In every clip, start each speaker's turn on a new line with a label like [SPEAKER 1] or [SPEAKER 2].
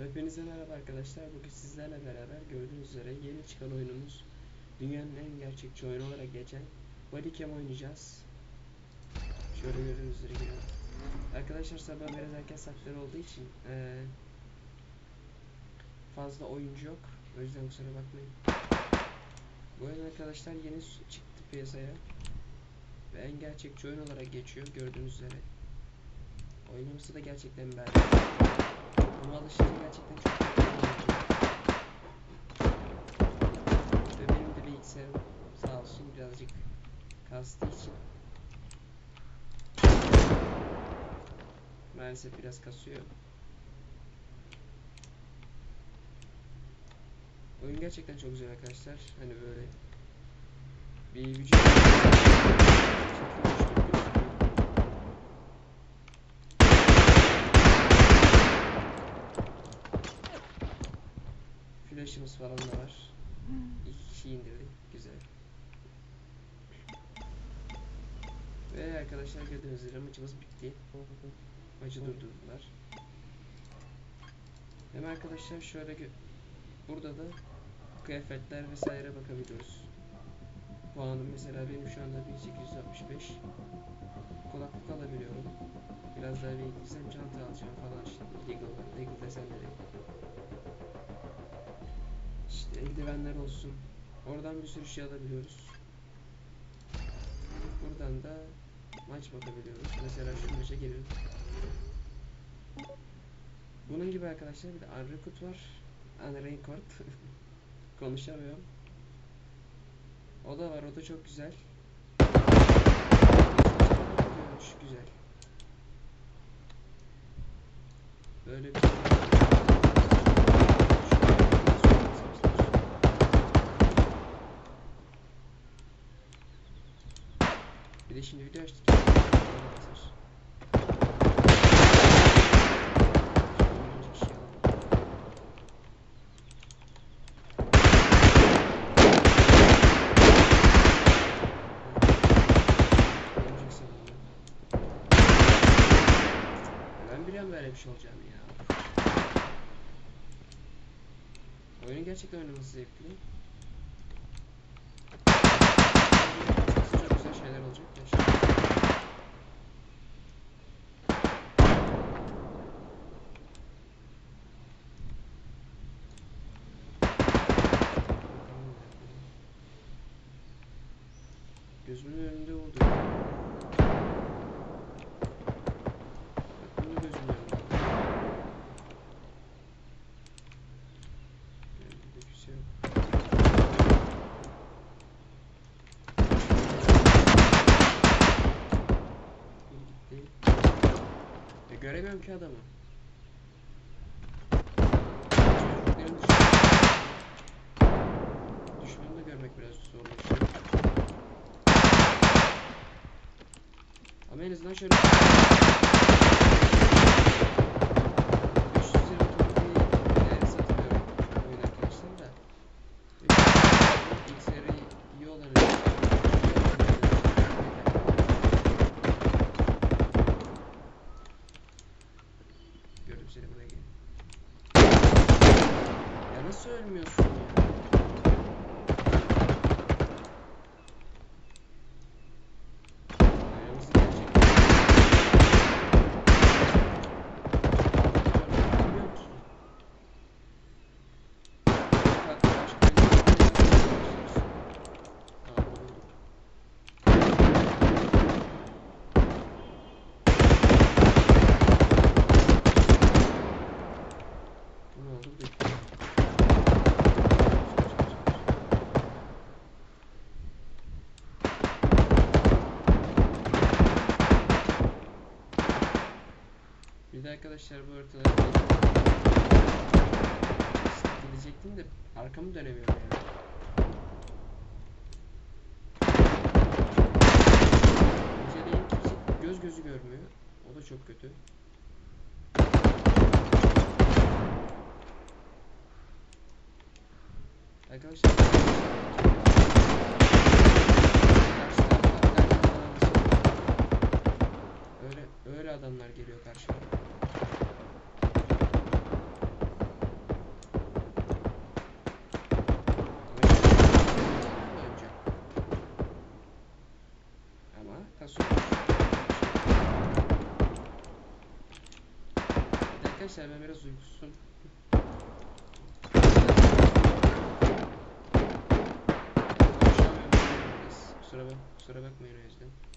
[SPEAKER 1] Hepinize merhaba arkadaşlar. Bugün sizlerle beraber gördüğünüz üzere yeni çıkan oyunumuz dünyanın en gerçekçi oyunu olarak geçen Bodycam oynayacağız. Şöyle gördüğünüz üzere girelim. Arkadaşlar sabah biraz erken saatler olduğu için eee, fazla oyuncu yok. O yüzden kusura bakmayın. Bu oyun arkadaşlar yeni çıktı piyasaya. Ve en gerçekçi oyun olarak geçiyor gördüğünüz üzere. Oynaması da gerçekten beğendim. Buna alışınca gerçekten. Ve benim de bilgisayarım sağ olsun birazcık kastığı için maalesef biraz kasıyor. Oyun gerçekten çok güzel arkadaşlar. Hani böyle bir vücut Flash'ımız falan da var. İki kişi indirdik. Güzel. Ve arkadaşlar gördüğünüz üzere maçımız bitti. Maçı durdurdular. Hem arkadaşlar şöyle burada da kıyafetler vesaire bakabiliyoruz. Puanım mesela benim şu anda 1865. Kulaklık alabiliyorum. Biraz daha büyütürsem çanta alacağım falan işte. Legal, legal desenleri. İşte eldivenler olsun. Oradan bir sürü şey alabiliyoruz. Buradan da maç bakabiliyoruz. Mesela şu maça girelim. Bunun gibi arkadaşlar bir de Unrecord var. Unrecord. Konuşamıyorum. O da var. O da çok güzel. Görünüş güzel. Böyle bir Bir de şimdi video açtık. Ben biliyorum böyle bir şey olacağını ya. Oyunun gerçekten oynaması zevkli. Çok güzel şeyler olacak ya. Gözümün önünde vurdu. Bak bunu da gözümün önünde. Önünde bir şey yok. Bir gitti. E, göremiyorum ki adamı. Düşmanı da görmek biraz zorlaşıyor. Ama en azından şöyle seni buraya gel. Ya nasıl ölmüyorsun ya? Aramızda gerçekten... Bilmiyorum ki. Bak, başka bir şey yapmışız. Aa, buldum. Bu ne oldu? Bitti. Bir de arkadaşlar bu ortada gidecektim de arkamı dönemiyorum yani. Geceleyin kimse göz gözü görmüyor. O da çok kötü. Arkadaşlar adamlar geliyor karşıma. Arkadaşlar ben biraz uykusuzum. Kusura, bak, kusura bakmayın o yüzden.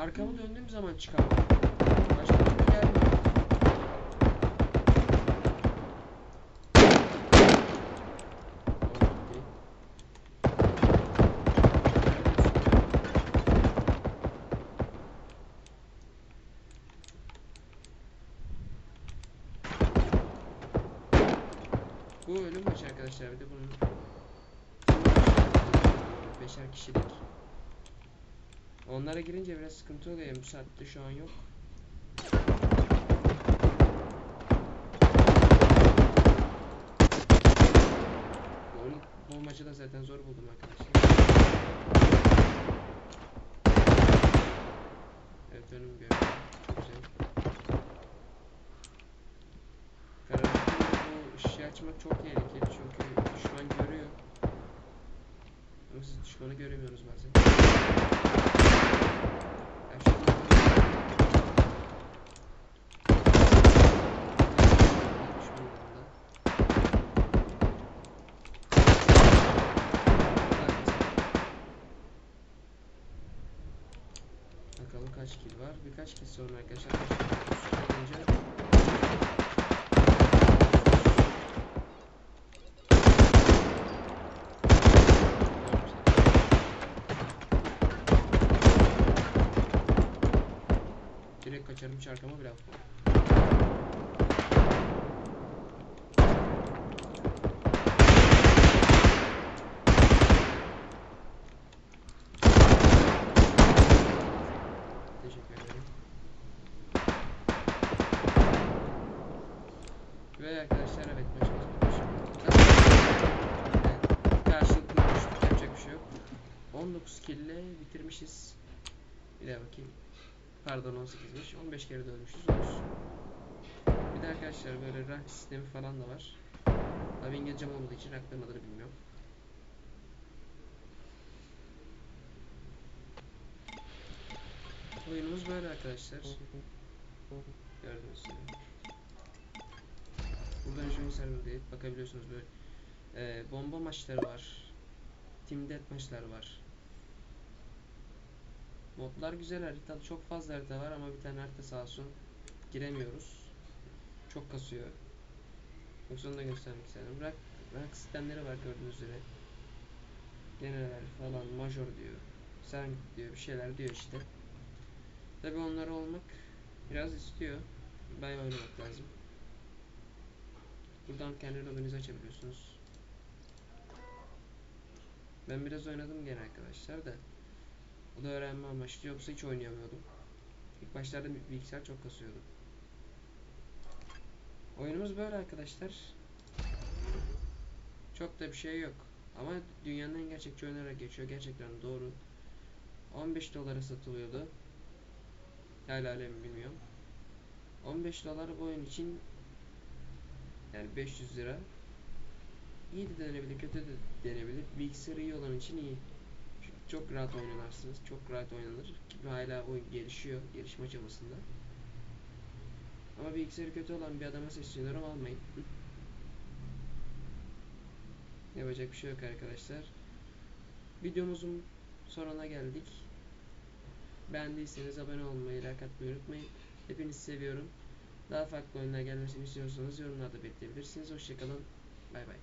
[SPEAKER 1] Arkamı döndüğüm zaman çıkamam. Başka türlü gelmiyor. Okey. Bu ölüm maçı arkadaşlar bir de bunun beşer kişilik. Onlara girince biraz sıkıntı oluyor. Bu saatte şu an yok. Onu, bu maçı da zaten zor buldum arkadaşlar. Evet önüm görüyorum. Güzel. Bu ışığı açmak çok tehlikeli çünkü düşman görüyor. Siz düşmanı göremiyoruz bazen. Bakalım kaç kill var. Birkaç kill sonra arkadaşlar. Kaçarım hiç bile atmam. Teşekkür ederim. Ve arkadaşlar evet maçımız bitmiş. Karşılıklı düştük yapacak bir şey yok. 19 kill ile bitirmişiz. Bir daha bakayım. Pardon 18'miş. 15 kere de ölmüşüz. Olsun. Bir de arkadaşlar böyle rank sistemi falan da var. Tabi İngilizcem olmadığı için rankların adını bilmiyorum. Oyunumuz böyle arkadaşlar. Gördüğünüz gibi. Buradan join server diye bakabiliyorsunuz böyle. Ee, bomba maçları var. Team death maçlar var. Modlar güzel harita. Çok fazla harita var ama bir tane harita sağ olsun giremiyoruz. Çok kasıyor. Yoksa onu da göstermek istedim. Rank, rank sistemleri var gördüğünüz üzere. General falan, major diyor. Sen diyor, bir şeyler diyor işte. Tabi onlar olmak biraz istiyor. Bayağı oynamak lazım. Buradan kendi lobinizi açabiliyorsunuz. Ben biraz oynadım gene arkadaşlar da. Bu da öğrenme amaçlı yoksa hiç oynayamıyordum. İlk başlarda bi- bilgisayar çok kasıyordu. Oyunumuz böyle arkadaşlar. Çok da bir şey yok. Ama dünyanın en gerçekçi oyunlara geçiyor. Gerçekten doğru. 15 dolara satılıyordu. Hala öyle mi bilmiyorum. 15 dolar bu oyun için yani 500 lira. İyi de denebilir, kötü de denebilir. Bilgisayarı iyi olan için iyi. Çok rahat oynarsınız. Çok rahat oynanır. Ki hala oyun gelişiyor. Gelişme aşamasında. Ama bilgisayarı kötü olan bir adama sesleniyorum almayın. Yapacak bir şey yok arkadaşlar. Videomuzun sonuna geldik. Beğendiyseniz abone olmayı, like atmayı unutmayın. Hepinizi seviyorum. Daha farklı oyunlar gelmesini istiyorsanız yorumlarda bekleyebilirsiniz. Hoşçakalın. Bay bay.